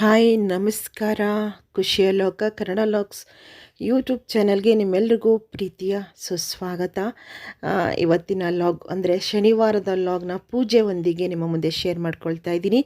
Hi, ನಮಸ್ಕಾರ. ಖುಷಿಯ ಲೋಕ ಕನ್ನಡ ಲಾಕ್ಸ್ ಯೂಟ್ಯೂಬ್ ಚಾನಲ್ಗೆ ನಿಮ್ಮೆಲ್ರಿಗೂ ಪ್ರೀತಿಯ ಸುಸ್ವಾಗತ. ಇವತ್ತಿನ ಲಾಗ್ ಅಂದರೆ ಶನಿವಾರದ ಲಾಗ್ನ ಪೂಜೆ ಒಂದಿಗೆ ನಿಮ್ಮ ಮುಂದೆ ಶೇರ್ ಮಾಡ್ಕೊಳ್ತಾ ಇದ್ದೀನಿ.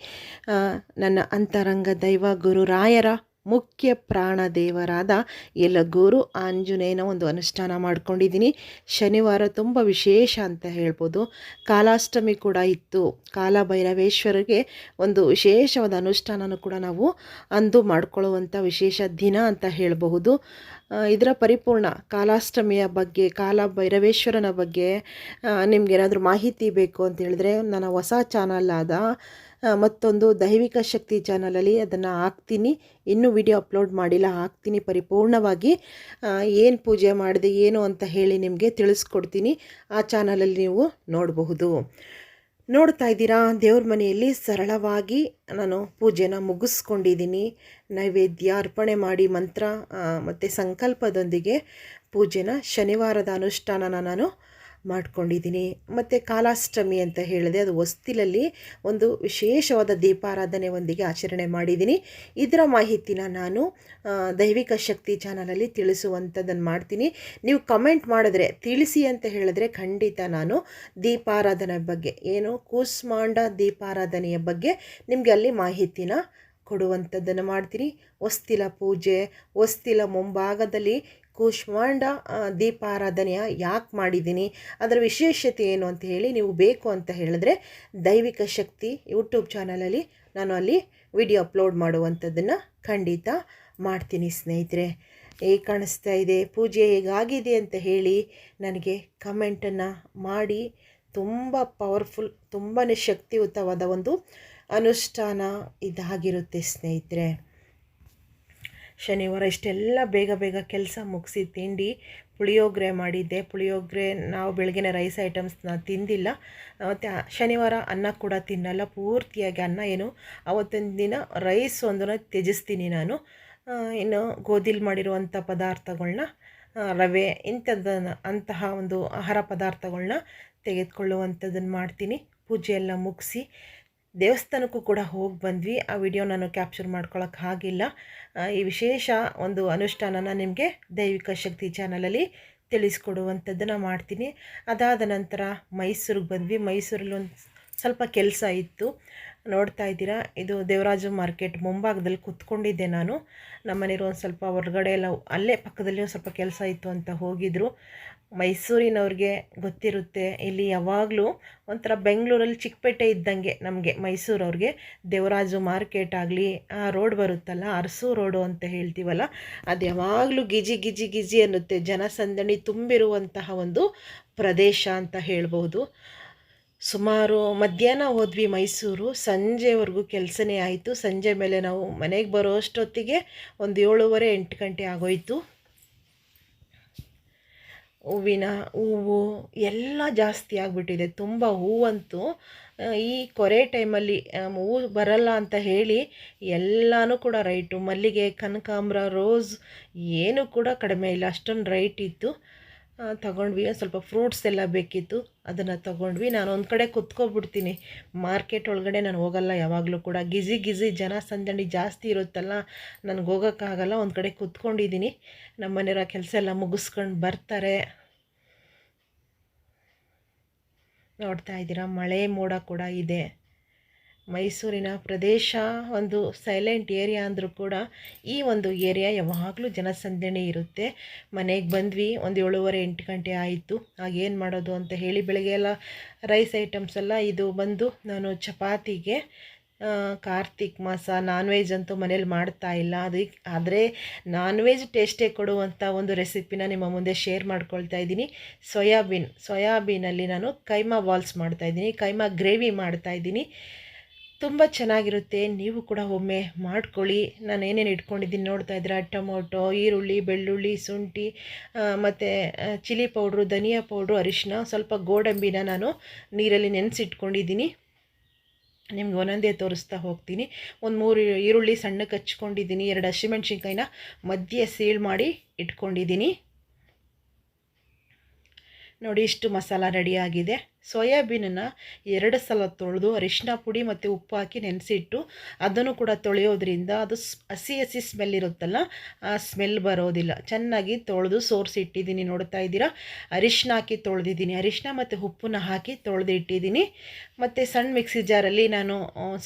ನನ್ನ ಅಂತರಂಗ ದೈವ ಗುರು ರಾಯರ ಮುಖ್ಯ ಪ್ರಾಣ ದೇವರಾದ ಯಲಗೂರು ಆಂಜನೇಯನ ಒಂದು ಅನುಷ್ಠಾನ ಮಾಡ್ಕೊಂಡಿದ್ದೀನಿ. ಶನಿವಾರ ತುಂಬ ವಿಶೇಷ ಅಂತ ಹೇಳ್ಬೋದು. ಕಾಲಾಷ್ಟಮಿ ಕೂಡ ಇತ್ತು. ಕಾಲಭೈರವೇಶ್ವರಿಗೆ ಒಂದು ವಿಶೇಷವಾದ ಅನುಷ್ಠಾನನೂ ಕೂಡ ನಾವು ಅಂದು ಮಾಡ್ಕೊಳ್ಳುವಂಥ ವಿಶೇಷ ದಿನ ಅಂತ ಹೇಳಬಹುದು. ಇದರ ಪರಿಪೂರ್ಣ ಕಾಲಾಷ್ಟಮಿಯ ಬಗ್ಗೆ, ಕಾಲಭೈರವೇಶ್ವರನ ಬಗ್ಗೆ ನಿಮ್ಗೇನಾದರೂ ಮಾಹಿತಿ ಬೇಕು ಅಂತ ಹೇಳಿದ್ರೆ ನನ್ನ ಹೊಸ ಚಾನಲ್ ಆದ ಮತ್ತೊಂದು ದೈವಿಕ ಶಕ್ತಿ ಚಾನಲಲ್ಲಿ ಅದನ್ನು ಹಾಕ್ತೀನಿ. ಇನ್ನೂ ವಿಡಿಯೋ ಅಪ್ಲೋಡ್ ಮಾಡಿಲ್ಲ, ಹಾಕ್ತೀನಿ ಪರಿಪೂರ್ಣವಾಗಿ. ಏನು ಪೂಜೆ ಮಾಡಿದೆ, ಏನು ಅಂತ ಹೇಳಿ ನಿಮಗೆ ತಿಳಿಸ್ಕೊಡ್ತೀನಿ. ಆ ಚಾನಲಲ್ಲಿ ನೀವು ನೋಡಬಹುದು. ನೋಡ್ತಾ ಇದ್ದೀರಾ? ದೇವ್ರ ಮನೆಯಲ್ಲಿ ಸರಳವಾಗಿ ನಾನು ಪೂಜೆನ ಮುಗಿಸ್ಕೊಂಡಿದ್ದೀನಿ. ನೈವೇದ್ಯ ಅರ್ಪಣೆ ಮಾಡಿ ಮಂತ್ರ ಮತ್ತು ಸಂಕಲ್ಪದೊಂದಿಗೆ ಪೂಜೆನ ಶನಿವಾರದ ಅನುಷ್ಠಾನನ ನಾನು ಮಾಡ್ಕೊಂಡಿದ್ದೀನಿ. ಮತ್ತು ಕಾಲಾಷ್ಟಮಿ ಅಂತ ಹೇಳಿದೆ. ಅದು ಹೊಸ್ತಿಲಲ್ಲಿ ಒಂದು ವಿಶೇಷವಾದ ದೀಪಾರಾಧನೆ ಒಂದಿಗೆ ಆಚರಣೆ ಮಾಡಿದ್ದೀನಿ. ಇದರ ಮಾಹಿತಿನ ನಾನು ದೈವಿಕ ಶಕ್ತಿ ಚಾನಲಲ್ಲಿ ತಿಳಿಸುವಂಥದ್ದನ್ನು ಮಾಡ್ತೀನಿ. ನೀವು ಕಮೆಂಟ್ ಮಾಡಿದ್ರೆ, ತಿಳಿಸಿ ಅಂತ ಹೇಳಿದ್ರೆ ಖಂಡಿತ ನಾನು ದೀಪಾರಾಧನೆ ಬಗ್ಗೆ, ಏನು ಕೂಸ್ಮಾಂಡ ದೀಪಾರಾಧನೆಯ ಬಗ್ಗೆ ನಿಮಗೆ ಅಲ್ಲಿ ಮಾಹಿತಿನ ಕೊಡುವಂಥದ್ದನ್ನು ಮಾಡ್ತೀನಿ. ಹೊಸ್ತಿಲ ಪೂಜೆ, ಹೊಸ್ತಿಲ ಮುಂಭಾಗದಲ್ಲಿ ಕೂಷ್ಮಾಂಡ ದೀಪಾರಾಧನೆಯ ಯಾಕೆ ಮಾಡಿದ್ದೀನಿ, ಅದರ ವಿಶೇಷತೆ ಏನು ಅಂತ ಹೇಳಿ ನೀವು ಬೇಕು ಅಂತ ಹೇಳಿದ್ರೆ ದೈವಿಕ ಶಕ್ತಿ ಯೂಟ್ಯೂಬ್ ಚಾನಲಲ್ಲಿ ನಾನು ಅಲ್ಲಿ ವಿಡಿಯೋ ಅಪ್ಲೋಡ್ ಮಾಡುವಂಥದ್ದನ್ನು ಖಂಡಿತ ಮಾಡ್ತೀನಿ ಸ್ನೇಹಿತರೆ. ಹೇಗೆ ಕಾಣಿಸ್ತಾ ಇದೆ, ಪೂಜೆ ಹೇಗಾಗಿದೆ ಅಂತ ಹೇಳಿ ನನಗೆ ಕಮೆಂಟನ್ನು ಮಾಡಿ. ತುಂಬ ಪವರ್ಫುಲ್ ತುಂಬಾ ಶಕ್ತಿಯುತವಾದ ಒಂದು ಅನುಷ್ಠಾನ ಇದಾಗಿರುತ್ತೆ ಸ್ನೇಹಿತರೆ. ಶನಿವಾರ ಇಷ್ಟೆಲ್ಲ ಬೇಗ ಬೇಗ ಕೆಲಸ ಮುಗಿಸಿ ತಿಂಡಿ, ಪುಳಿಯೋಗರೆ ಮಾಡಿದ್ದೆ. ಪುಳಿಯೋಗರೆ ನಾವು ಬೆಳಗಿನ ರೈಸ್ ಐಟಮ್ಸ್ನ ತಿಂದಿಲ್ಲ. ಮತ್ತು ಶನಿವಾರ ಅನ್ನ ಕೂಡ ತಿನ್ನಲ್ಲ. ಪೂರ್ತಿಯಾಗಿ ಅನ್ನ ಏನು ಅವತ್ತೊಂದು ದಿನ ರೈಸ್ ಒಂದನ್ನು ತ್ಯಜಿಸ್ತೀನಿ ನಾನು. ಇನ್ನು ಗೋಧಿಲಿ ಮಾಡಿರುವಂಥ ಪದಾರ್ಥಗಳನ್ನ ರವೆ ಇಂಥದ್ದನ್ನು ಅಂತಹ ಒಂದು ಆಹಾರ ಪದಾರ್ಥಗಳನ್ನ ತೆಗೆದುಕೊಳ್ಳುವಂಥದ್ದನ್ನು ಮಾಡ್ತೀನಿ. ಪೂಜೆ ಎಲ್ಲ ಮುಗಿಸಿ ದೇವಸ್ಥಾನಕ್ಕೂ ಕೂಡ ಹೋಗಿ ಬಂದ್ವಿ. ಆ ವಿಡಿಯೋ ನಾನು ಕ್ಯಾಪ್ಚರ್ ಮಾಡ್ಕೊಳಕ್ಕೆ ಆಗಿಲ್ಲ. ಈ ವಿಶೇಷ ಒಂದು ಅನುಷ್ಠಾನನ ನಿಮಗೆ ದೈವಿಕ ಶಕ್ತಿ ಚಾನಲಲ್ಲಿ ತಿಳಿಸ್ಕೊಡುವಂಥದ್ದನ್ನು ಮಾಡ್ತೀನಿ. ಅದಾದ ನಂತರ ಮೈಸೂರಿಗೆ ಬಂದ್ವಿ. ಮೈಸೂರಲ್ಲಿ ಒಂದು ಸ್ವಲ್ಪ ಕೆಲಸ ಇತ್ತು. ನೋಡ್ತಾ ಇದ್ದೀರಾ, ಇದು ದೇವರಾಜು ಮಾರ್ಕೆಟ್ ಮುಂಭಾಗದಲ್ಲಿ ಕೂತ್ಕೊಂಡಿದ್ದೆ ನಾನು. ನಮ್ಮನೇರು ಒಂದು ಸ್ವಲ್ಪ ಹೊರಗಡೆ ಎಲ್ಲ ಅಲ್ಲೇ ಪಕ್ಕದಲ್ಲಿ ಒಂದು ಸ್ವಲ್ಪ ಕೆಲಸ ಇತ್ತು ಅಂತ ಹೋಗಿದ್ರು. ಮೈಸೂರಿನವ್ರಿಗೆ ಗೊತ್ತಿರುತ್ತೆ. ಇಲ್ಲಿ ಯಾವಾಗಲೂ ಒಂಥರ ಬೆಂಗಳೂರಲ್ಲಿ ಚಿಕ್ಕಪೇಟೆ ಇದ್ದಂಗೆ ನಮಗೆ, ಮೈಸೂರವ್ರಿಗೆ ದೇವರಾಜು ಮಾರ್ಕೆಟ್ ಆಗಲಿ, ಆ ರೋಡ್ ಬರುತ್ತಲ್ಲ, ಅರಸು ರೋಡು ಅಂತ ಹೇಳ್ತೀವಲ್ಲ, ಅದು ಯಾವಾಗಲೂ ಗಿಜಿ ಗಿಜಿ ಗಿಜಿ ಅನ್ನುತ್ತೆ. ಜನಸಂದಣಿ ತುಂಬಿರುವಂತಹ ಒಂದು ಪ್ರದೇಶ ಅಂತ ಹೇಳ್ಬೋದು ಸುಮಾರು ಮಧ್ಯಾಹ್ನ ಹೋದ್ವಿ ಮೈಸೂರು, ಸಂಜೆವರೆಗೂ ಕೆಲಸನೇ ಆಯಿತು. ಸಂಜೆ ಮೇಲೆ ನಾವು ಮನೆಗೆ ಬರೋ ಅಷ್ಟೊತ್ತಿಗೆ ಒಂದು ಏಳುವರೆ ಎಂಟು ಗಂಟೆ ಆಗೋಯಿತು. ಹೂವಿನ ಹೂವು ಎಲ್ಲ ಜಾಸ್ತಿ ಆಗಿಬಿಟ್ಟಿದೆ. ತುಂಬ ಹೂವಂತೂ ಈ ಕೊರೆ ಟೈಮಲ್ಲಿ ಹೂವು ಬರಲ್ಲ ಅಂತ ಹೇಳಿ ಎಲ್ಲನೂ ಕೂಡ ರೈಟು. ಮಲ್ಲಿಗೆ, ಕನಕಾಂಬ್ರ, ರೋಸ್ ಏನೂ ಕೂಡ ಕಡಿಮೆ ಇಲ್ಲ. ಅಷ್ಟೊಂದು ರೈಟ್ ಇತ್ತು. ತಗೊಂಡ್ವಿ. ಸ್ವಲ್ಪ ಫ್ರೂಟ್ಸ್ ಎಲ್ಲ ಬೇಕಿತ್ತು. ಅದನ್ನು ತಗೊಂಡ್ವಿ. ನಾನು ಒಂದು ಕಡೆ ಕುತ್ಕೊಬಿಡ್ತೀನಿ. ಮಾರ್ಕೆಟ್ ಒಳಗಡೆ ನಾನು ಹೋಗಲ್ಲ ಯಾವಾಗಲೂ ಕೂಡ. ಗಿಜಿ ಗಿಜಿ ಜನ ಸಂದಣಿ ಜಾಸ್ತಿ ಇರುತ್ತಲ್ಲ ನನಗೆ ಹೋಗೋಕ್ಕಾಗಲ್ಲ. ಒಂದು ಕಡೆ ಕುತ್ಕೊಂಡಿದ್ದೀನಿ ನಮ್ಮ ಮನೆಯವರ ಕೆಲಸ ಎಲ್ಲ ಮುಗಿಸ್ಕೊಂಡು ಬರ್ತಾರೆ. ನೋಡ್ತಾ ಇದ್ದೀರಾ? ಮಳೆ ಮೋಡ ಕೂಡ ಇದೆ. ಮೈಸೂರಿನ ಪ್ರದೇಶ, ಒಂದು ಸೈಲೆಂಟ್ ಏರಿಯಾ ಅಂದರೂ ಕೂಡ ಈ ಒಂದು ಏರಿಯಾ ಯಾವಾಗಲೂ ಜನಸಂದಣಿ ಇರುತ್ತೆ. ಮನೆಗೆ ಬಂದ್ವಿ, ಒಂದು ಏಳುವರೆ, ಎಂಟು ಗಂಟೆ ಆಯಿತು. ಆಗ ಏನು ಮಾಡೋದು ಅಂತ ಹೇಳಿ ಬೆಳಗ್ಗೆ ಎಲ್ಲ ರೈಸ್ ಐಟಮ್ಸ್ ಎಲ್ಲ ಇದು ಬಂದು ನಾನು ಚಪಾತಿಗೆ ಕಾರ್ತಿಕ್ ಮಾಸ ನಾನ್ ವೆಜ್ ಅಂತೂ ಮನೇಲಿ ಮಾಡ್ತಾ ಇಲ್ಲ. ಅದಕ್ಕೆ ಆದರೆ ನಾನ್ ವೆಜ್ ಟೇಸ್ಟೇ ಕೊಡುವಂಥ ಒಂದು ರೆಸಿಪಿನ ನಿಮ್ಮ ಮುಂದೆ ಶೇರ್ ಮಾಡ್ಕೊಳ್ತಾ ಇದ್ದೀನಿ. ಸೋಯಾಬೀನ್, ಸೋಯಾಬೀನಲ್ಲಿ ನಾನು ಕೈಮಾ ಬಾಲ್ಸ್ ಮಾಡ್ತಾ ಇದ್ದೀನಿ, ಕೈಮಾ ಗ್ರೇವಿ ಮಾಡ್ತಾ ಇದ್ದೀನಿ. ತುಂಬ ಚೆನ್ನಾಗಿರುತ್ತೆ. ನೀವು ಕೂಡ ಒಮ್ಮೆ ಮಾಡ್ಕೊಳ್ಳಿ. ನಾನು ಏನೇನು ಇಟ್ಕೊಂಡಿದ್ದೀನಿ ನೋಡ್ತಾ ಇದ್ದೀರಾ? ಟೊಮೊಟೊ, ಈರುಳ್ಳಿ, ಬೆಳ್ಳುಳ್ಳಿ, ಶುಂಠಿ ಮತ್ತು ಚಿಲ್ಲಿ ಪೌಡ್ರು, ಧನಿಯಾ ಪೌಡ್ರು ಅರಿಶಿನ ಸ್ವಲ್ಪ ಗೋಡಂಬಿನ ನಾನು ನೀರಲ್ಲಿ ನೆನೆಸಿಟ್ಕೊಂಡಿದ್ದೀನಿ. ನಿಮ್ಗೆ ಒಂದೊಂದೇ ತೋರಿಸ್ತಾ ಹೋಗ್ತೀನಿ. ಒಂದು ಮೂರು ಈರುಳ್ಳಿ ಸಣ್ಣಕ್ಕೆ ಹಚ್ಕೊಂಡಿದ್ದೀನಿ ಎರಡು ಹಸಿಮೆಣ್ಸಿನ್ಕಾಯಿನ ಮಧ್ಯೆ ಸೀಳ್ ಮಾಡಿ ಇಟ್ಕೊಂಡಿದ್ದೀನಿ. ನೋಡಿ ಇಷ್ಟು ಮಸಾಲ ರೆಡಿಯಾಗಿದೆ ಸೋಯಾಬೀನನ್ನು ಎರಡು ಸಲ ತೊಳೆದು ಅರಿಶಿನ ಪುಡಿ ಮತ್ತು ಉಪ್ಪು ಹಾಕಿ ನೆನೆಸಿಟ್ಟು ಅದನ್ನು ಕೂಡ ತೊಳೆಯೋದ್ರಿಂದ ಅದು ಹಸಿ ಹಸಿ ಸ್ಮೆಲ್ ಇರುತ್ತಲ್ಲ, ಆ ಸ್ಮೆಲ್ ಬರೋದಿಲ್ಲ. ಚೆನ್ನಾಗಿ ತೊಳೆದು ಸೋರಿಸಿಟ್ಟಿದ್ದೀನಿ ನೋಡ್ತಾ ಇದ್ದೀರಾ? ಅರಿಶಿನ ಹಾಕಿ ತೊಳೆದಿದ್ದೀನಿ. ಅರಿಶಿನ ಮತ್ತು ಉಪ್ಪನ್ನ ಹಾಕಿ ತೊಳೆದು ಇಟ್ಟಿದ್ದೀನಿ ಮತ್ತು ಸಣ್ಣ ಮಿಕ್ಸಿ ಜಾರಲ್ಲಿ ನಾನು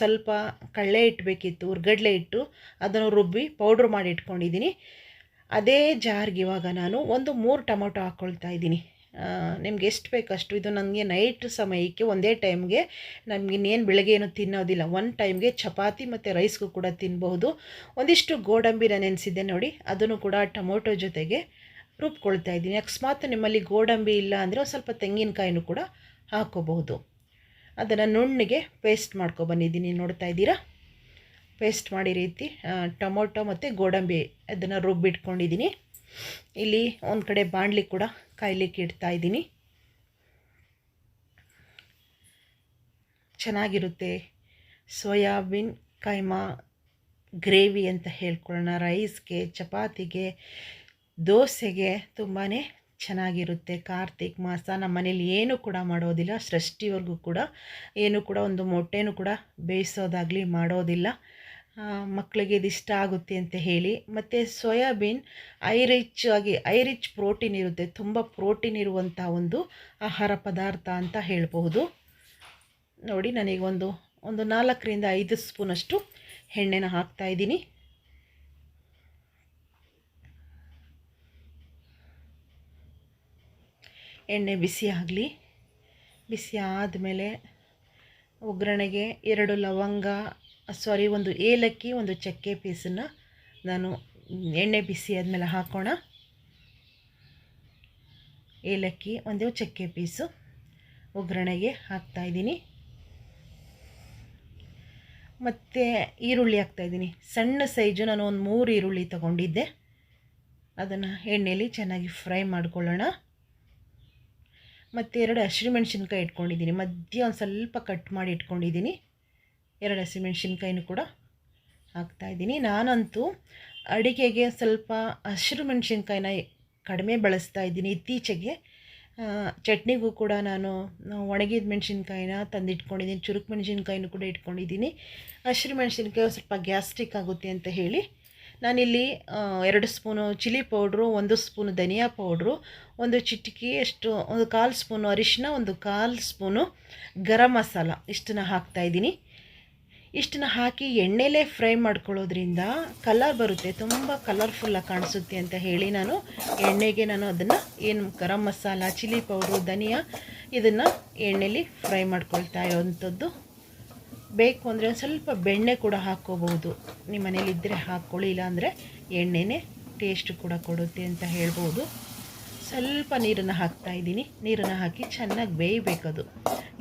ಸ್ವಲ್ಪ ಕಡಲೆ ಇಟ್ಟಬೇಕಿತ್ತು ಉರ್ಗಡ್ಲೆ ಇಟ್ಟು ಅದನ್ನು ರುಬ್ಬಿ ಪೌಡ್ರ್ ಮಾಡಿ ಇಟ್ಕೊಂಡಿದ್ದೀನಿ. ಅದೇ ಜಾರ್ಗೆ ಇವಾಗ ನಾನು ಒಂದು ಮೂರು ಟೊಮೊಟೊ ಹಾಕ್ಕೊಳ್ತಾ ಇದ್ದೀನಿ. ನಿಮ್ಗೆ ಎಷ್ಟು ಬೇಕಷ್ಟು ಇದು ನನಗೆ ನೈಟ್ ಸಮಯಕ್ಕೆ ಒಂದೇ ಟೈಮ್ಗೆ ನನಗೆ ಇನ್ನೇನು ಬೆಳಗ್ಗೆ ಏನು ತಿನ್ನೋದಿಲ್ಲ ಒನ್ ಟೈಮ್ಗೆ ಚಪಾತಿ ಮತ್ತು ರೈಸ್ಗೂ ಕೂಡ ತಿನ್ನಬಹುದು ಒಂದಿಷ್ಟು ಗೋಡಂಬಿನ ನೆನೆಸಿದ್ದೆ ನೋಡಿ, ಅದನ್ನು ಕೂಡ ಟೊಮೊಟೊ ಜೊತೆಗೆ ರುಬ್ಕೊಳ್ತಾ ಇದ್ದೀನಿ. ಅಕಸ್ಮಾತ್ ನಿಮ್ಮಲ್ಲಿ ಗೋಡಂಬಿ ಇಲ್ಲ ಅಂದರೆ ಒಂದು ಸ್ವಲ್ಪ ತೆಂಗಿನಕಾಯಿನೂ ಕೂಡ ಹಾಕೋಬಹುದು ಅದನ್ನು ನುಣ್ಣಗೆ ಪೇಸ್ಟ್ ಮಾಡ್ಕೊಬಂದಿದ್ದೀನಿ ನೋಡ್ತಾ ಇದ್ದೀರಾ? ಪೇಸ್ಟ್ ಮಾಡಿ ರೀತಿ ಟೊಮೊಟೊ ಮತ್ತು ಗೋಡಂಬಿ ಅದನ್ನು ರುಬ್ಬಿಟ್ಕೊಂಡಿದ್ದೀನಿ. ಇಲ್ಲಿ ಒಂದು ಕಡೆ ಬಾಣಲಿ ಕೂಡ ಕಾಯ್ಲಿಕ್ಕೆ ಇಡ್ತಾ ಇದ್ದೀನಿ. ಚೆನ್ನಾಗಿರುತ್ತೆ. ಸೋಯಾಬೀನ್, ಕೈಮಾ, ಗ್ರೇವಿ ಅಂತ ಹೇಳ್ಕೊಳ್ಳೋಣ. ರೈಸ್ಗೆ, ಚಪಾತಿಗೆ, ದೋಸೆಗೆ ತುಂಬಾ ಚೆನ್ನಾಗಿರುತ್ತೆ. ಕಾರ್ತಿಕ್ ಮಾಸ ನಮ್ಮ ಮನೇಲಿ ಏನೂ ಕೂಡ ಮಾಡೋದಿಲ್ಲ. ಸೃಷ್ಟಿವರೆಗೂ ಕೂಡ ಏನು ಕೂಡ ಒಂದು ಮೊಟ್ಟೆನೂ ಕೂಡ ಬೇಯಿಸೋದಾಗಲಿ ಮಾಡೋದಿಲ್ಲ. ಮಕ್ಕಳಿಗೆ ಇದು ಇಷ್ಟ ಆಗುತ್ತೆ ಅಂತ ಹೇಳಿ. ಮತ್ತು ಸೋಯಾಬೀನ್ ಐ ರಿಚ್ ಆಗಿ ಐ ರಿಚ್ ಪ್ರೋಟೀನ್ ಇರುತ್ತೆ. ತುಂಬ ಪ್ರೋಟೀನ್ ಇರುವಂಥ ಒಂದು ಆಹಾರ ಪದಾರ್ಥ ಅಂತ ಹೇಳಬಹುದು. ನೋಡಿ ನನಗೊಂದು ಒಂದು ನಾಲ್ಕರಿಂದ ಐದು ಸ್ಪೂನಷ್ಟು ಎಣ್ಣೆನ ಹಾಕ್ತಾ ಇದ್ದೀನಿ. ಎಣ್ಣೆ ಬಿಸಿ ಆಗಲಿ. ಬಿಸಿ ಆದಮೇಲೆ ಒಗ್ಗರಣೆಗೆ ಎರಡು ಲವಂಗ ಸಾರಿ ಒಂದು ಏಲಕ್ಕಿ, ಒಂದು ಚಕ್ಕೆ ಪೀಸನ್ನು ನಾನು ಎಣ್ಣೆ ಬಿಸಿ ಆದಮೇಲೆ ಹಾಕೋಣ. ಏಲಕ್ಕಿ, ಒಂದು ಚಕ್ಕೆ ಪೀಸು ಒಗ್ಗರಣೆಗೆ ಹಾಕ್ತಾಯಿದ್ದೀನಿ ಮತ್ತು ಈರುಳ್ಳಿ ಹಾಕ್ತಾಯಿದ್ದೀನಿ ಸಣ್ಣ ಸೈಜು ನಾನು ಒಂದು ಮೂರು ಈರುಳ್ಳಿ ತಗೊಂಡಿದ್ದೆ. ಅದನ್ನು ಎಣ್ಣೆಯಲ್ಲಿ ಚೆನ್ನಾಗಿ ಫ್ರೈ ಮಾಡ್ಕೊಳ್ಳೋಣ. ಮತ್ತು ಎರಡು ಹಸಿರು ಮೆಣಸಿನ್ಕಾಯಿ ಇಟ್ಕೊಂಡಿದ್ದೀನಿ. ಮಧ್ಯ ಒಂದು ಸ್ವಲ್ಪ ಕಟ್ ಮಾಡಿ ಇಟ್ಕೊಂಡಿದ್ದೀನಿ. ಎರಡು ಹಸಿಮೆಣ್ಸಿನ್ಕಾಯಿನೂ ಕೂಡ ಹಾಕ್ತಾಯಿದ್ದೀನಿ ನಾನಂತೂ ಅಡಿಗೆಗೆ ಸ್ವಲ್ಪ ಹಸಿರು ಮೆಣಸಿನ್ಕಾಯಿನ ಕಡಿಮೆ ಬಳಸ್ತಾ ಇದ್ದೀನಿ ಇತ್ತೀಚೆಗೆ. ಚಟ್ನಿಗೂ ಕೂಡ ನಾನು ಒಣಗಿದ ಮೆಣಸಿನ್ಕಾಯಿನ ತಂದಿಟ್ಕೊಂಡಿದ್ದೀನಿ, ಚುರುಕು ಮೆಣಸಿನ್ಕಾಯಿನೂ ಕೂಡ ಇಟ್ಕೊಂಡಿದ್ದೀನಿ. ಹಸಿರು ಮೆಣಸಿನ್ಕಾಯಿ ಸ್ವಲ್ಪ ಗ್ಯಾಸ್ಟ್ರಿಕ್ ಆಗುತ್ತೆ ಅಂತ ಹೇಳಿ ನಾನಿಲ್ಲಿ ಎರಡು ಸ್ಪೂನು ಚಿಲ್ಲಿ ಪೌಡ್ರು, ಒಂದು ಸ್ಪೂನು ಧನಿಯಾ ಪೌಡ್ರು, ಒಂದು ಚಿಟಿಕಿ, ಎಷ್ಟು, ಒಂದು ಕಾಲು ಸ್ಪೂನು ಅರಿಶಿನ ಒಂದು ಕಾಲು ಸ್ಪೂನು ಗರಂ ಮಸಾಲ ಇಷ್ಟನ್ನ ಹಾಕ್ತಾಯಿದ್ದೀನಿ ಇಷ್ಟನ್ನ ಹಾಕಿ ಎಣ್ಣೆಲೇ ಫ್ರೈ ಮಾಡ್ಕೊಳ್ಳೋದ್ರಿಂದ ಕಲರ್ ಬರುತ್ತೆ. ತುಂಬ ಕಲರ್ಫುಲ್ಲಾಗಿ ಕಾಣಿಸುತ್ತೆ ಅಂತ ಹೇಳಿ ನಾನು ಎಣ್ಣೆಗೆ ನಾನು ಅದನ್ನು ಏನು ಗರಂ ಮಸಾಲ, ಚಿಲ್ಲಿ ಪೌಡ್ರು, ಧನಿಯಾ ಇದನ್ನು ಎಣ್ಣೆಲಿ ಫ್ರೈ ಮಾಡ್ಕೊಳ್ತಾ ಇರೋವಂಥದ್ದು ಬೇಕು ಅಂದರೆ ಒಂದು ಸ್ವಲ್ಪ ಬೆಣ್ಣೆ ಕೂಡ ಹಾಕ್ಕೋಬೋದು ನಿಮ್ಮ ಮನೇಲಿದ್ದರೆ ಹಾಕ್ಕೊಳ್ಳಿ, ಇಲ್ಲಾಂದರೆ ಎಣ್ಣೆನೇ ಟೇಸ್ಟ್ ಕೂಡ ಕೊಡುತ್ತೆ ಅಂತ ಹೇಳ್ಬೋದು. ಸ್ವಲ್ಪ ನೀರನ್ನು ಹಾಕ್ತಾ ಇದ್ದೀನಿ. ನೀರನ್ನು ಹಾಕಿ ಚೆನ್ನಾಗಿ ಬೇಯಬೇಕದು.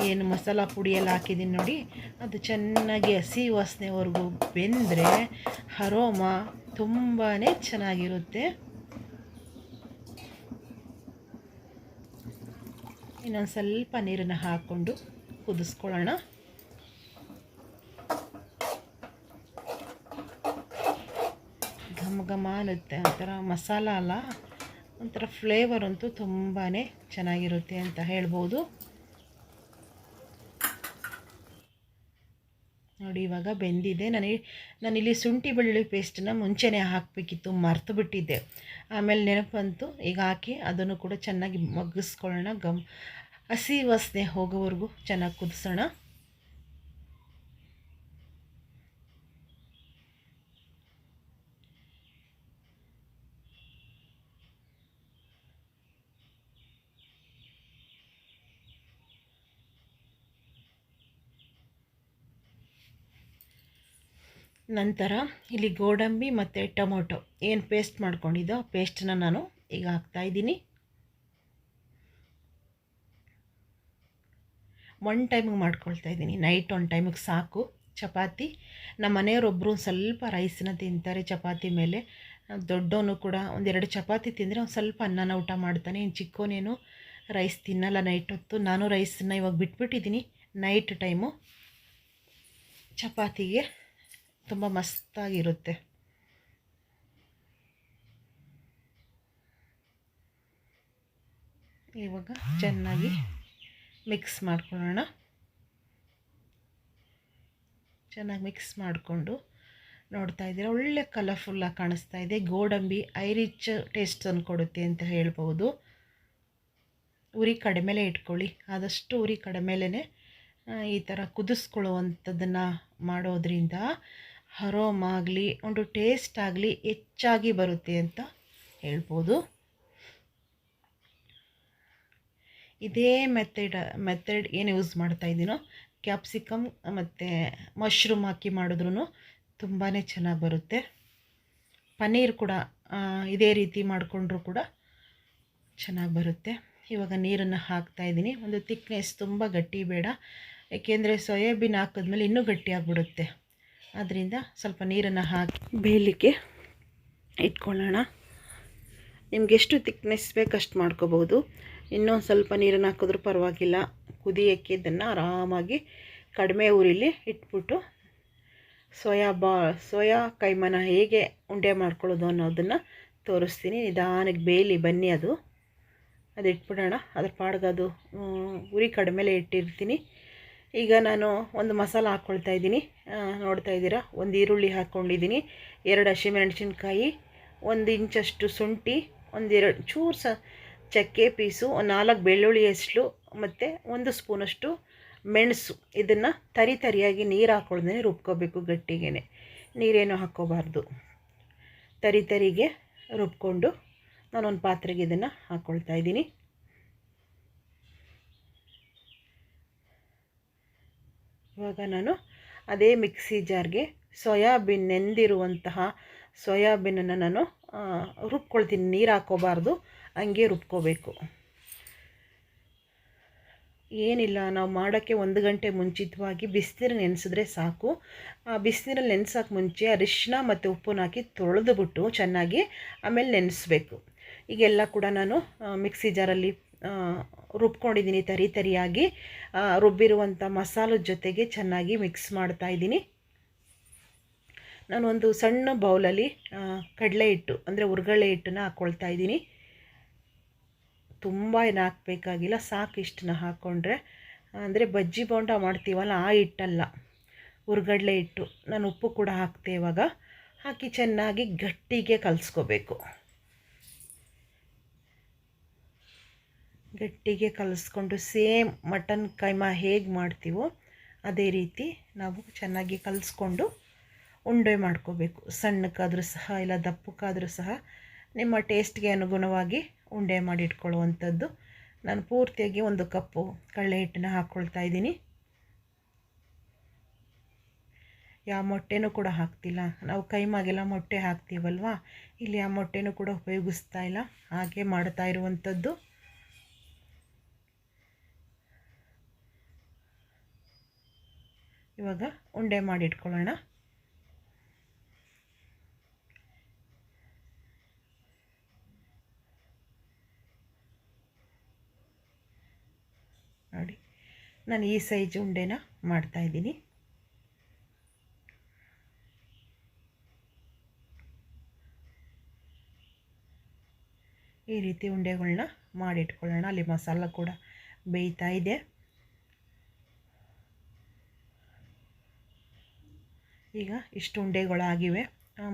ಏನು ಮಸಾಲ ಪುಡಿಯೆಲ್ಲ ಹಾಕಿದ್ದೀನಿ ನೋಡಿ. ಅದು ಚೆನ್ನಾಗಿ ಹಸಿ ವಾಸನೆವರೆಗೂ ಬೆಂದರೆ ಹರೋಮ ತುಂಬಾ ಚೆನ್ನಾಗಿರುತ್ತೆ. ಇನ್ನೊಂದು ಸ್ವಲ್ಪ ನೀರನ್ನು ಹಾಕ್ಕೊಂಡು ಕುದಿಸ್ಕೊಳ್ಳೋಣ. ಘಮ ಘಮ ಅನ್ನುತ್ತೆ ಒಂಥರ ಮಸಾಲ ಅಲ್ಲ. ಒಂಥರ ಫ್ಲೇವರ್ ಅಂತೂ ತುಂಬಾ ಚೆನ್ನಾಗಿರುತ್ತೆ ಅಂತ ಹೇಳ್ಬೋದು. ನೋಡಿ, ಇವಾಗ ಬೆಂದಿದೆ. ನನಗೆ ನಾನಿಲ್ಲಿ ಶುಂಠಿ ಬೆಳ್ಳುಳ್ಳಿ ಪೇಸ್ಟನ್ನ ಮುಂಚೆನೇ ಹಾಕಬೇಕಿತ್ತು, ಮರ್ತು ಬಿಟ್ಟಿದ್ದೆ. ಆಮೇಲೆ ನೆನಪಂತು ಈಗ ಹಾಕಿ ಅದನ್ನು ಕೂಡ ಚೆನ್ನಾಗಿ ಮಗ್ಗಿಸ್ಕೊಳ್ಳೋಣ. ಗಮ್, ಹಸಿ ವಾಸನೆ ಹೋಗೋವರೆಗೂ ಚೆನ್ನಾಗಿ ಕುದಿಸೋಣ. ನಂತರ ಇಲ್ಲಿ ಗೋಡಂಬಿ ಮತ್ತು ಟೊಮೊಟೊ. ಏನು ಪೇಸ್ಟ್ ಮಾಡ್ಕೊಂಡಿದ್ದೋ ಪೇಸ್ಟನ್ನ ನಾನು ಈಗ ಹಾಕ್ತಾಯಿದ್ದೀನಿ ಒನ್ ಟೈಮಿಗೆ ಮಾಡ್ಕೊಳ್ತಾ ಇದ್ದೀನಿ. ನೈಟ್ ಒನ್ ಟೈಮಿಗೆ ಸಾಕು. ಚಪಾತಿ. ನಮ್ಮ ಮನೆಯವರೊಬ್ಬರು ಸ್ವಲ್ಪ ರೈಸನ್ನ ತಿಂತಾರೆ ಚಪಾತಿ ಮೇಲೆ. ದೊಡ್ಡವನು ಕೂಡ ಒಂದೆರಡು ಚಪಾತಿ ತಿಂದರೆ ಒಂದು ಸ್ವಲ್ಪ ಅನ್ನನ ಊಟ ಮಾಡ್ತಾನೆ. ಇನ್ನು ಚಿಕ್ಕವನೇನು ರೈಸ್ ತಿನ್ನಲ್ಲ ನೈಟ್ ಹೊತ್ತು. ನಾನು ರೈಸನ್ನ ಇವಾಗ ಬಿಟ್ಬಿಟ್ಟಿದ್ದೀನಿ. ನೈಟ್ ಟೈಮು ಚಪಾತಿಗೆ. ತುಂಬ ಮಸ್ತಾಗಿರುತ್ತೆ. ಇವಾಗ ಚೆನ್ನಾಗಿ ಮಿಕ್ಸ್ ಮಾಡ್ಕೊಳ್ಳೋಣ. ಚೆನ್ನಾಗಿ ಮಿಕ್ಸ್ ಮಾಡಿಕೊಂಡು ನೋಡ್ತಾ ಇದ್ದೀರಾ. ಒಳ್ಳೆ ಕಲರ್ಫುಲ್ಲಾಗಿ ಕಾಣಿಸ್ತಾ ಇದೆ. ಗೋಡಂಬಿ ಐ ರಿಚ್ ತಂದು ಕೊಡುತ್ತೆ ಅಂತ ಹೇಳ್ಬೋದು. ಉರಿ ಕಡಿಮೆಲೇ ಇಟ್ಕೊಳ್ಳಿ. ಆದಷ್ಟು ಉರಿ ಕಡಿಮೆಲೇ ಈ ಥರ ಕುದಿಸ್ಕೊಳ್ಳುವಂಥದ್ದನ್ನು ಮಾಡೋದ್ರಿಂದ ಹರೋಮ್ ಆಗಲಿ, ಒಂದು ಟೇಸ್ಟ್ ಆಗಲಿ ಹೆಚ್ಚಾಗಿ ಬರುತ್ತೆ ಅಂತ ಹೇಳ್ಬೋದು. ಇದೇ ಮೆಥಡ್ ಮೆಥಡ್ ಏನು ಯೂಸ್ ಮಾಡ್ತಾ ಇದ್ದೀನೋ ಕ್ಯಾಪ್ಸಿಕಮ್ ಮತ್ತು ಮಶ್ರೂಮ್ ಹಾಕಿ ಮಾಡಿದ್ರೂ ತುಂಬಾ ಚೆನ್ನಾಗಿ ಬರುತ್ತೆ. ಪನ್ನೀರ್ ಕೂಡ ಇದೇ ರೀತಿ ಮಾಡಿಕೊಂಡ್ರೂ ಕೂಡ ಚೆನ್ನಾಗಿ ಬರುತ್ತೆ. ಇವಾಗ ನೀರನ್ನು ಹಾಕ್ತಾಯಿದ್ದೀನಿ ಒಂದು ತಿಕ್ನೆಸ್ ತುಂಬ ಗಟ್ಟಿ ಬೇಡ. ಏಕೆಂದರೆ ಸೋಯಾಬೀನ್ ಹಾಕಿದ್ಮೇಲೆ ಇನ್ನೂ ಗಟ್ಟಿಯಾಗಿಬಿಡುತ್ತೆ ಅದರಿಂದ ಸ್ವಲ್ಪ ನೀರನ್ನು ಹಾಕಿ ಬೇಯಲಿಕ್ಕೆ ಇಟ್ಕೊಳ್ಳೋಣ. ನಿಮ್ಗೆ ಎಷ್ಟು ತಿಕ್ನೆಸ್ ಬೇಕಷ್ಟು ಮಾಡ್ಕೋಬೋದು. ಇನ್ನೊಂದು ಸ್ವಲ್ಪ ನೀರನ್ನು ಹಾಕಿದ್ರೂ ಪರವಾಗಿಲ್ಲ. ಕುದಿಯೋಕ್ಕೆ ಇದನ್ನು ಆರಾಮಾಗಿ ಕಡಿಮೆ ಉರಿಲಿ ಇಟ್ಬಿಟ್ಟು ಸೋಯಾ ಬಾ, ಸೋಯಾ ಕೈಮನ ಹೇಗೆ ಉಂಡೆ ಮಾಡ್ಕೊಳ್ಳೋದು ಅನ್ನೋದನ್ನು ತೋರಿಸ್ತೀನಿ. ನಿಧಾನಕ್ಕೆ ಬೇಯಲಿ, ಬನ್ನಿ ಅದು. ಅದು ಇಟ್ಬಿಡೋಣ ಅದ್ರ ಪಾಡ್ಗದು ಉರಿ ಕಡಿಮೆಲೆ ಇಟ್ಟಿರ್ತೀನಿ. ಈಗ ನಾನು ಒಂದು ಮಸಾಲ ಹಾಕ್ಕೊಳ್ತಾ ಇದ್ದೀನಿ. ನೋಡ್ತಾ ಇದ್ದೀರಾ? ಒಂದು ಈರುಳ್ಳಿ ಹಾಕ್ಕೊಂಡಿದ್ದೀನಿ. ಎರಡು ಹಸಿಮೆಣಸಿನ್ಕಾಯಿ, ಒಂದು ಇಂಚಷ್ಟು ಶುಂಠಿ ಒಂದೆರಡು ಚೂರು ಸ, ಚಕ್ಕೆ ಪೀಸು, ಒಂದು ನಾಲ್ಕು ಬೆಳ್ಳುಳ್ಳಿ ಹೆಸ್ಲು ಮತ್ತು ಒಂದು ಸ್ಪೂನಷ್ಟು ಮೆಣಸು. ಇದನ್ನು ತರಿ ತರಿಯಾಗಿ ನೀರು ಹಾಕ್ಕೊಳ್ದೇ ರುಬ್ಕೋಬೇಕು ಗಟ್ಟಿಗೆ ನೀರೇನು ಹಾಕ್ಕೋಬಾರ್ದು. ತರಿ ತರಿಗೆ ರುಬ್ಕೊಂಡು ನಾನೊಂದು ಪಾತ್ರೆಗೆ ಇದನ್ನು ಹಾಕ್ಕೊಳ್ತಾ ಇದ್ದೀನಿ. ಇವಾಗ ನಾನು ಅದೇ ಮಿಕ್ಸಿ ಜಾರ್ಗೆ ಸೋಯಾಬೀನ್ ನೆಂದಿರುವಂತಹ ಸೋಯಾಬೀನನ್ನು ನಾನು ರುಬ್ಕೊಳ್ತೀನಿ. ನೀರು ಹಾಕೋಬಾರ್ದು. ಹಂಗೆ ರುಬ್ಕೋಬೇಕು. ಏನಿಲ್ಲ, ನಾವು ಮಾಡೋಕ್ಕೆ ಒಂದು ಗಂಟೆ ಮುಂಚಿತವಾಗಿ ಬಿಸಿನೀರು ನೆನೆಸಿದ್ರೆ ಸಾಕು. ಆ ಬಿಸಿನೀರಲ್ಲಿ ನೆನೆಸೋಕೆ ಮುಂಚೆ ಅರಿಶಿನ ಮತ್ತು ಉಪ್ಪನ್ನ ಹಾಕಿ ತೊಳೆದುಬಿಟ್ಟು ಚೆನ್ನಾಗಿ ಆಮೇಲೆ ನೆನೆಸ್ಬೇಕು. ಈಗೆಲ್ಲ ಕೂಡ ನಾನು ಮಿಕ್ಸಿ ಜಾರಲ್ಲಿ ರುಬ್ಕೊಂಡಿದ್ದೀನಿ ತರಿ ತರಿಯಾಗಿ. ರುಬ್ಬಿರುವಂಥ ಮಸಾಲದ ಜೊತೆಗೆ ಚೆನ್ನಾಗಿ ಮಿಕ್ಸ್ ಮಾಡ್ತಾ ಇದ್ದೀನಿ. ನಾನೊಂದು ಸಣ್ಣ ಬೌಲಲ್ಲಿ ಕಡಲೆ ಹಿಟ್ಟು, ಅಂದರೆ ಉರ್ಗಳೆ ಹಿಟ್ಟನ್ನ ಹಾಕ್ಕೊಳ್ತಾ ಇದ್ದೀನಿ. ತುಂಬ ಏನು ಹಾಕಬೇಕಾಗಿಲ್ಲ, ಸಾಕು ಇಷ್ಟನ್ನ ಹಾಕ್ಕೊಂಡ್ರೆ ಅಂದರೆ ಬಜ್ಜಿ ಬೋಂಡ ಮಾಡ್ತೀವಲ್ಲ, ಆ ಹಿಟ್ಟಲ್ಲ. ಉರ್ಗಡ್ಲೆ ಹಿಟ್ಟು, ನಾನು ಉಪ್ಪು ಕೂಡ ಹಾಕ್ತೆ ಇವಾಗ. ಹಾಕಿ ಚೆನ್ನಾಗಿ ಗಟ್ಟಿಗೆ ಕಲಿಸ್ಕೋಬೇಕು. ಗಟ್ಟಿಗೆ ಕಲಿಸ್ಕೊಂಡು ಸೇಮ್ ಮಟನ್ ಕೈಮಾ ಹೇಗೆ ಮಾಡ್ತೀವೋ ಅದೇ ರೀತಿ ನಾವು ಚೆನ್ನಾಗಿ ಕಲಿಸ್ಕೊಂಡು ಉಂಡೆ ಮಾಡ್ಕೋಬೇಕು. ಸಣ್ಣಕ್ಕಾದರೂ ಸಹ ಇಲ್ಲ ದಪ್ಪಕ್ಕಾದರೂ ಸಹ ನಿಮ್ಮ ಟೇಸ್ಟ್ಗೆ ಅನುಗುಣವಾಗಿ ಉಂಡೆ ಮಾಡಿಟ್ಕೊಳ್ಳುವಂಥದ್ದು. ನಾನು ಪೂರ್ತಿಯಾಗಿ ಒಂದು ಕಪ್ಪು ಕಡಲೆ ಹಿಟ್ಟನ್ನ ಹಾಕ್ಕೊಳ್ತಾ ಇದ್ದೀನಿ. ಯಾವ ಮೊಟ್ಟೆನೂ ಕೂಡ ಹಾಕ್ತಿಲ್ಲ. ನಾವು ಕೈಮಾಗೆಲ್ಲ ಮೊಟ್ಟೆ ಹಾಕ್ತೀವಲ್ವಾ? ಇಲ್ಲಿ ಆ ಮೊಟ್ಟೆನೂ ಕೂಡ ಉಪಯೋಗಿಸ್ತಾ ಇಲ್ಲ. ಹಾಗೆ ಮಾಡ್ತಾ ಇರುವಂಥದ್ದು. ಇವಾಗ ಉಂಡೆ ಮಾಡಿ ಇಟ್ಕೊಳ್ಳೋಣ. ನೋಡಿ, ನಾನು ಈ ಸೈಜ್ ಉಂಡೆನ ಮಾಡ್ತಾಯಿದ್ದೀನಿ ಈ ರೀತಿ ಉಂಡೆಗಳನ್ನ ಮಾಡಿಟ್ಕೊಳ್ಳೋಣ ಅಲ್ಲಿ ಮಸಾಲ ಕೂಡ ಬೇಯ್ತಾ ಇದೆ. ಈಗ ಇಷ್ಟು ಉಂಡೆಗಳಾಗಿವೆ.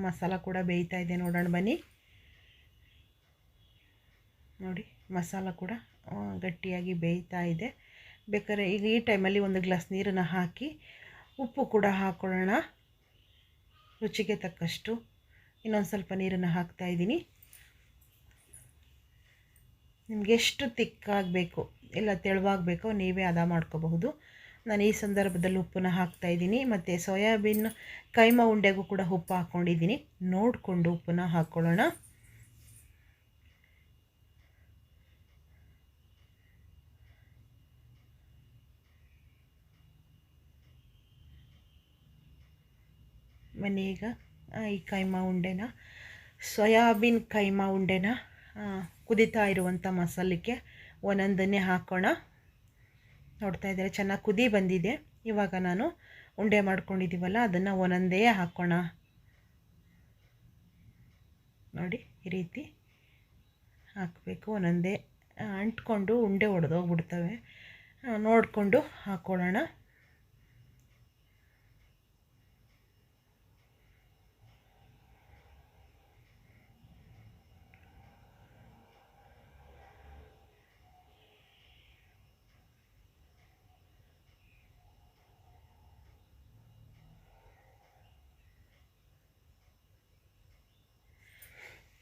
ಮಸಾಲ ಕೂಡ ಬೇಯ್ತಾ ಇದೆ ನೋಡೋಣ ಬನ್ನಿ. ನೋಡಿ, ಮಸಾಲ ಕೂಡ ಗಟ್ಟಿಯಾಗಿ ಬೇಯ್ತಾ ಇದೆ. ಬೇಕಾದ್ರೆ ಈಗ ಈ ಟೈಮಲ್ಲಿ ಒಂದು ಗ್ಲಾಸ್ ನೀರನ್ನು ಹಾಕಿ ಉಪ್ಪು ಕೂಡ ಹಾಕೊಳ್ಳೋಣ. ರುಚಿಗೆ ತಕ್ಕಷ್ಟು. ಇನ್ನೊಂದು ಸ್ವಲ್ಪ ನೀರನ್ನು ಹಾಕ್ತಾ ಇದ್ದೀನಿ. ನಿಮ್ಗೆ ಎಷ್ಟು ತಿಕ್ಕಾಗಬೇಕು, ಇಲ್ಲ ತೆಳುವಾಗಬೇಕೋ ನೀವೇ ಅದ ಮಾಡ್ಕೋಬಹುದು. ನಾನು ಈ ಸಂದರ್ಭದಲ್ಲಿ ಉಪ್ಪುನ ಹಾಕ್ತಾ ಇದ್ದೀನಿ. ಮತ್ತು ಸೋಯಾಬೀನ್ ಕೈಮ ಉಂಡೆಗೂ ಕೂಡ ಉಪ್ಪು ಹಾಕ್ಕೊಂಡಿದ್ದೀನಿ. ನೋಡಿಕೊಂಡು ಉಪ್ಪನ್ನ ಹಾಕ್ಕೊಳ್ಳೋಣ. ಈಗ ಈ ಕೈಮಾ ಉಂಡೆನ, ಸೋಯಾಬೀನ್ ಕೈಮಾ ಉಂಡೆನ ಕುದಿತಾ ಇರುವಂಥ ಮಸಾಲಕ್ಕೆ ಒಂದೊಂದನ್ನೇ ಹಾಕೋಣ ನೋಡ್ತಾ ಇದ್ದಾರೆ. ಚೆನ್ನಾಗಿ ಕುದಿ ಬಂದಿದೆ. ಇವಾಗ ನಾನು ಉಂಡೆ ಮಾಡ್ಕೊಂಡಿದ್ದೀವಲ್ಲ ಅದನ್ನು ಒಂದೊಂದೇ ಹಾಕೋಣ. ನೋಡಿ, ಈ ರೀತಿ ಹಾಕಬೇಕು. ಒಂದೊಂದೇ ಅಂಟ್ಕೊಂಡು ಉಂಡೆ ಒಡೆದೋಗ್ಬಿಡ್ತವೆ. ನೋಡಿಕೊಂಡು ಹಾಕ್ಕೊಳ್ಳೋಣ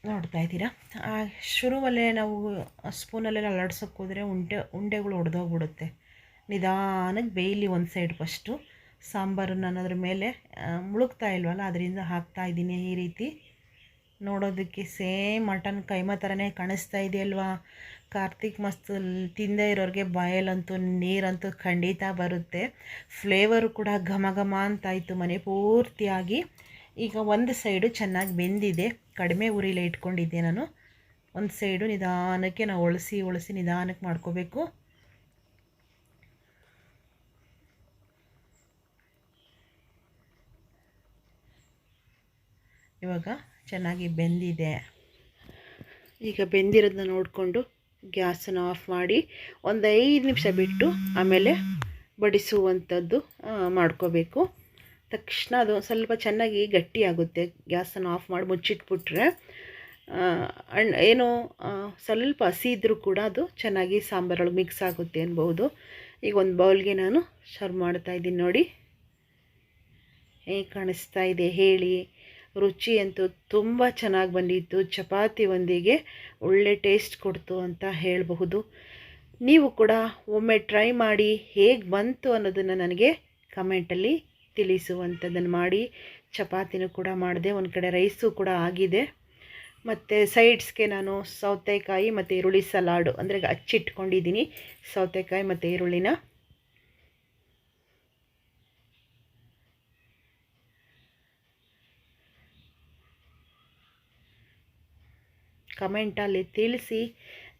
ನೋಡ್ತಾ ಇದ್ದೀರಾ? ಶುರುವಲ್ಲೇ ನಾವು ಸ್ಪೂನಲ್ಲೆಲ್ಲ ಅಲ್ಲಾಡ್ಸೋಕೆ ಹೋದರೆ ಉಂಡೆ, ಉಂಡೆಗಳು ಒಡೆದೋಗ್ಬಿಡುತ್ತೆ. ನಿಧಾನಕ್ಕೆ ಬೇಯಲಿ ಒಂದು ಸೈಡ್ ಫಸ್ಟು ಸಾಂಬಾರು ನಾನು ಅದ್ರ ಮೇಲೆ ಮುಳುಗ್ತಾ ಇಲ್ವಲ್ಲ, ಅದರಿಂದ ಹಾಕ್ತಾ ಇದ್ದೀನಿ ಈ ರೀತಿ. ನೋಡೋದಕ್ಕೆ ಸೇಮ್ ಮಟನ್ ಕೈಮಾ ಥರನೇ ಕಾಣಿಸ್ತಾ ಇದೆಯಲ್ವಾ ಕಾರ್ತಿಕ್ ಮಸ್ತ್ ತಿಂದೇ ಇರೋರಿಗೆ ಬಾಯಲ್ಲಂತೂ ನೀರಂತೂ ಖಂಡಿತ ಬರುತ್ತೆ. ಫ್ಲೇವರು ಕೂಡ ಘಮ ಘಮ ಅಂತಾಯಿತು ಮನೆ ಪೂರ್ತಿಯಾಗಿ. ಈಗ ಒಂದು ಸೈಡು ಚೆನ್ನಾಗಿ ಬೆಂದಿದೆ. ಕಡಿಮೆ ಉರಿಲೇ ಇಟ್ಕೊಂಡಿದ್ದೆ ನಾನು. ಒಂದು ಸೈಡು ನಿಧಾನಕ್ಕೆ ನಾವು ಒಳಸಿ ಒಳಸಿ ನಿಧಾನಕ್ಕೆ ಮಾಡ್ಕೋಬೇಕು. ಇವಾಗ ಚೆನ್ನಾಗಿ ಬೆಂದಿದೆ. ಈಗ ಬೆಂದಿರೋದನ್ನ ನೋಡಿಕೊಂಡು ಗ್ಯಾಸನ್ನು ಆಫ್ ಮಾಡಿ ಒಂದು ಐದು ನಿಮಿಷ ಬಿಟ್ಟು ಆಮೇಲೆ ಬಡಿಸುವಂಥದ್ದು ಮಾಡ್ಕೋಬೇಕು. ತಕ್ಷಣ ಅದು ಸ್ವಲ್ಪ ಚೆನ್ನಾಗಿ ಗಟ್ಟಿಯಾಗುತ್ತೆ ಗ್ಯಾಸನ್ನು ಆಫ್ ಮಾಡಿ ಮುಚ್ಚಿಟ್ಬಿಟ್ರೆ ಅಣ್ಣ ಅಣ್ ಏನು ಸ್ವಲ್ಪ ಹಸಿ ಇದ್ದರೂ ಕೂಡ ಅದು ಚೆನ್ನಾಗಿ ಸಾಂಬಾರೊಳಗೆ ಮಿಕ್ಸ್ ಆಗುತ್ತೆ ಅನ್ಬೋದು. ಈಗ ಒಂದು ಬೌಲ್ಗೆ ನಾನು ಸರ್ವ್ ಮಾಡ್ತಾ ಇದ್ದೀನಿ ನೋಡಿ. ಹೇಗೆ ಕಾಣಿಸ್ತಾ ಇದೆ ಹೇಳಿ. ರುಚಿ ಅಂತೂ ತುಂಬ ಚೆನ್ನಾಗಿ ಬಂದಿತ್ತು. ಚಪಾತಿ ಒಂದಿಗೆ ಒಳ್ಳೆ ಟೇಸ್ಟ್ ಕೊಡ್ತು ಅಂತ ಹೇಳಬಹುದು. ನೀವು ಕೂಡ ಒಮ್ಮೆ ಟ್ರೈ ಮಾಡಿ ಹೇಗೆ ಬಂತು ಅನ್ನೋದನ್ನು ನನಗೆ ಕಮೆಂಟಲ್ಲಿ ತಿಳಿಸುವಂಥದ್ದನ್ನು ಮಾಡಿ ಚಪಾತಿನೂ ಕೂಡ ಮಾಡಿದೆ. ಒಂದು ಕಡೆ ರೈಸು ಕೂಡ ಆಗಿದೆ. ಮತ್ತು ಸೈಡ್ಸ್ಗೆ ನಾನು ಸೌತೆಕಾಯಿ ಮತ್ತು ಈರುಳ್ಳಿ ಸಲಾಡು, ಅಂದರೆ ಹಚ್ಚಿಟ್ಕೊಂಡಿದ್ದೀನಿ ಸೌತೆಕಾಯಿ ಮತ್ತು ಈರುಳ್ಳಿನ. ಕಮೆಂಟಲ್ಲಿ ತಿಳಿಸಿ.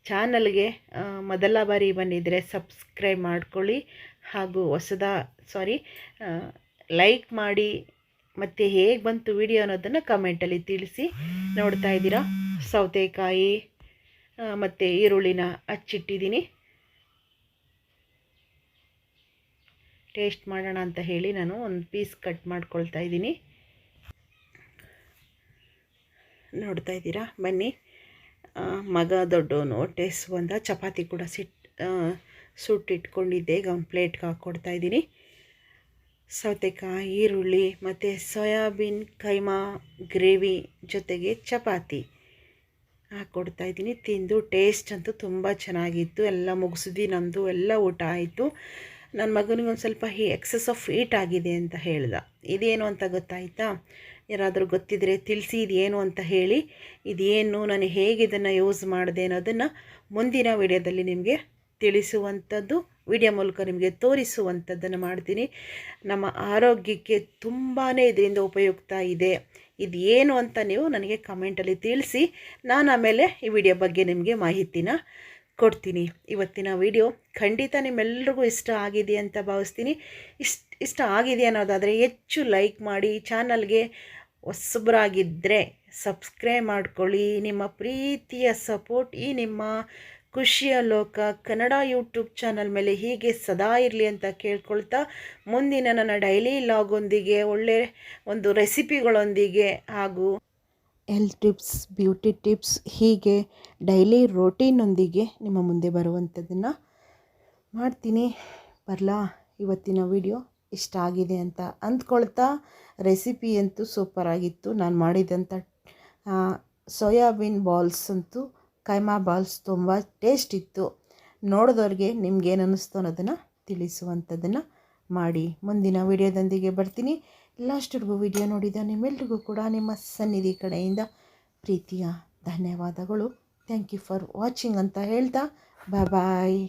ಚಾನಲ್ಗೆ ಮೊದಲ ಬಾರಿ ಬಂದಿದ್ದರೆ ಸಬ್ಸ್ಕ್ರೈಬ್ ಮಾಡ್ಕೊಳ್ಳಿ. ಹಾಗೂ ಹೊಸದ, ಸಾರಿ ಲೈಕ್ ಮಾಡಿ ಮತ್ತು ಹೇಗೆ ಬಂತು ವಿಡಿಯೋ ಅನ್ನೋದನ್ನು ಕಮೆಂಟಲ್ಲಿ ತಿಳಿಸಿ ನೋಡ್ತಾ ಇದ್ದೀರಾ? ಸೌತೆಕಾಯಿ ಮತ್ತು ಈರುಳ್ಳಿನ ಹಚ್ಚಿಟ್ಟಿದ್ದೀನಿ ಟೇಸ್ಟ್ ಮಾಡೋಣ ಅಂತ ಹೇಳಿ ನಾನು ಒಂದು ಪೀಸ್ ಕಟ್ ಮಾಡ್ಕೊಳ್ತಾ ಇದ್ದೀನಿ. ನೋಡ್ತಾ ಇದ್ದೀರಾ? ಬನ್ನಿ. ಮಗ ದೊಡ್ಡವನು ಟೇಸ್ಟ್ ಬಂದ ಚಪಾತಿ ಕೂಡ ಸಿಟ್ ಸುಟ್ಟಿಟ್ಕೊಂಡಿದ್ದೆ. ಈಗ ಒಂದು ಪ್ಲೇಟ್ಗೆ ಹಾಕ್ಕೊಡ್ತಾ ಇದ್ದೀನಿ. ಸೌತೆಕಾಯಿ ಈರುಳ್ಳಿ ಮತ್ತು ಸೋಯಾಬೀನ್, ಕೈಮಾ, ಗ್ರೇವಿ ಜೊತೆಗೆ ಚಪಾತಿ ಹಾಕ್ಕೊಡ್ತಾ ಇದ್ದೀನಿ. ತಿಂದು ಟೇಸ್ಟ್ ಅಂತೂ ತುಂಬ ಚೆನ್ನಾಗಿತ್ತು. ಎಲ್ಲ ಮುಗಿಸಿದ್ವಿ ನಮ್ಮದು ಎಲ್ಲ ಊಟ ಆಯಿತು. ನನ್ನ ಮಗನಿಗೆ ಒಂದು ಸ್ವಲ್ಪ ಹೀ, ಎಕ್ಸಸ್ ಆಫ್ ಹೀಟ್ ಆಗಿದೆ ಅಂತ ಹೇಳ್ದ. ಇದೇನು ಅಂತ ಗೊತ್ತಾಯ್ತಾ? ಯಾರಾದರೂ ಗೊತ್ತಿದ್ದರೆ ತಿಳಿಸಿ, ಇದೇನು ಅಂತ ಹೇಳಿ. ಇದೇನು, ನಾನು ಹೇಗೆ ಇದನ್ನು ಯೂಸ್ ಮಾಡಿದೆ ಅನ್ನೋದನ್ನು ಮುಂದಿನ ವಿಡಿಯೋದಲ್ಲಿ ನಿಮಗೆ ತಿಳಿಸುವಂಥದ್ದು ವಿಡಿಯೋ ಮೂಲಕ ನಿಮಗೆ ತೋರಿಸುವಂಥದ್ದನ್ನು ಮಾಡ್ತೀನಿ. ನಮ್ಮ ಆರೋಗ್ಯಕ್ಕೆ ತುಂಬಾ ಇದರಿಂದ ಉಪಯುಕ್ತ ಇದೆ. ಇದು ಏನು ಅಂತ ನೀವು ನನಗೆ ಕಮೆಂಟಲ್ಲಿ ತಿಳಿಸಿ. ನಾನು ಆಮೇಲೆ ಈ ವಿಡಿಯೋ ಬಗ್ಗೆ ನಿಮಗೆ ಮಾಹಿತಿನ ಕೊಡ್ತೀನಿ. ಇವತ್ತಿನ ವಿಡಿಯೋ ಖಂಡಿತ ನಿಮ್ಮೆಲ್ರಿಗೂ ಇಷ್ಟ ಆಗಿದೆ ಅಂತ ಭಾವಿಸ್ತೀನಿ. ಇಷ್ಟ ಇಷ್ಟ ಆಗಿದೆ ಅನ್ನೋದಾದರೆ ಹೆಚ್ಚು ಲೈಕ್ ಮಾಡಿ, ಚಾನಲ್ಗೆ ಹೊಸಬರಾಗಿದ್ದರೆ ಸಬ್ಸ್ಕ್ರೈಬ್ ಮಾಡ್ಕೊಳ್ಳಿ. ನಿಮ್ಮ ಪ್ರೀತಿಯ ಸಪೋರ್ಟ್ ಈ ನಿಮ್ಮ ಖುಷಿಯ ಲೋಕ ಕನ್ನಡ ಯೂಟ್ಯೂಬ್ ಚಾನಲ್ ಮೇಲೆ ಹೀಗೆ ಸದಾ ಇರಲಿ ಅಂತ ಕೇಳ್ಕೊಳ್ತಾ ಮುಂದಿನ ನನ್ನ ಡೈಲಿ ಲಾಗೊಂದಿಗೆ ಒಳ್ಳೆ ಒಂದು ರೆಸಿಪಿಗಳೊಂದಿಗೆ ಹಾಗೂ ಹೆಲ್ತ್ ಟಿಪ್ಸ್, ಬ್ಯೂಟಿ ಟಿಪ್ಸ್, ಹೀಗೆ ಡೈಲಿ ರೋಟೀನೊಂದಿಗೆ ನಿಮ್ಮ ಮುಂದೆ ಬರುವಂಥದ್ದನ್ನು ಮಾಡ್ತೀನಿ. ಬರಲಾ, ಇವತ್ತಿನ ವಿಡಿಯೋ ಇಷ್ಟ ಆಗಿದೆ ಅಂತ ಅಂದ್ಕೊಳ್ತಾ ರೆಸಿಪಿ ಅಂತೂ ಸೂಪರಾಗಿತ್ತು. ನಾನು ಮಾಡಿದಂಥ ಸೋಯಾಬೀನ್ ಬಾಲ್ಸ್ ಅಂತೂ ಕೈಮಾ ಬಾಲ್ಸ್ ತುಂಬ ಟೇಸ್ಟ್ ಇತ್ತು. ನೋಡಿದವ್ರಿಗೆ ನಿಮ್ಗೇನು ಅನ್ನಿಸ್ತು ಅನ್ನೋದನ್ನು ತಿಳಿಸುವಂಥದ್ದನ್ನು ಮಾಡಿ. ಮುಂದಿನ ವಿಡಿಯೋದೊಂದಿಗೆ ಬರ್ತೀನಿ. ಲಾಸ್ಟ್ವರೆಗೂ ವಿಡಿಯೋ ನೋಡಿದ ನಿಮ್ಮೆಲ್ರಿಗೂ ಕೂಡ ನಿಮ್ಮ ಸನ್ನಿಧಿ ಕಡೆಯಿಂದ ಪ್ರೀತಿಯ ಧನ್ಯವಾದಗಳು. ಥ್ಯಾಂಕ್ ಯು ಫಾರ್ ವಾಚಿಂಗ್ ಅಂತ ಹೇಳ್ತಾ ಬಾಯ್ ಬಾಯ್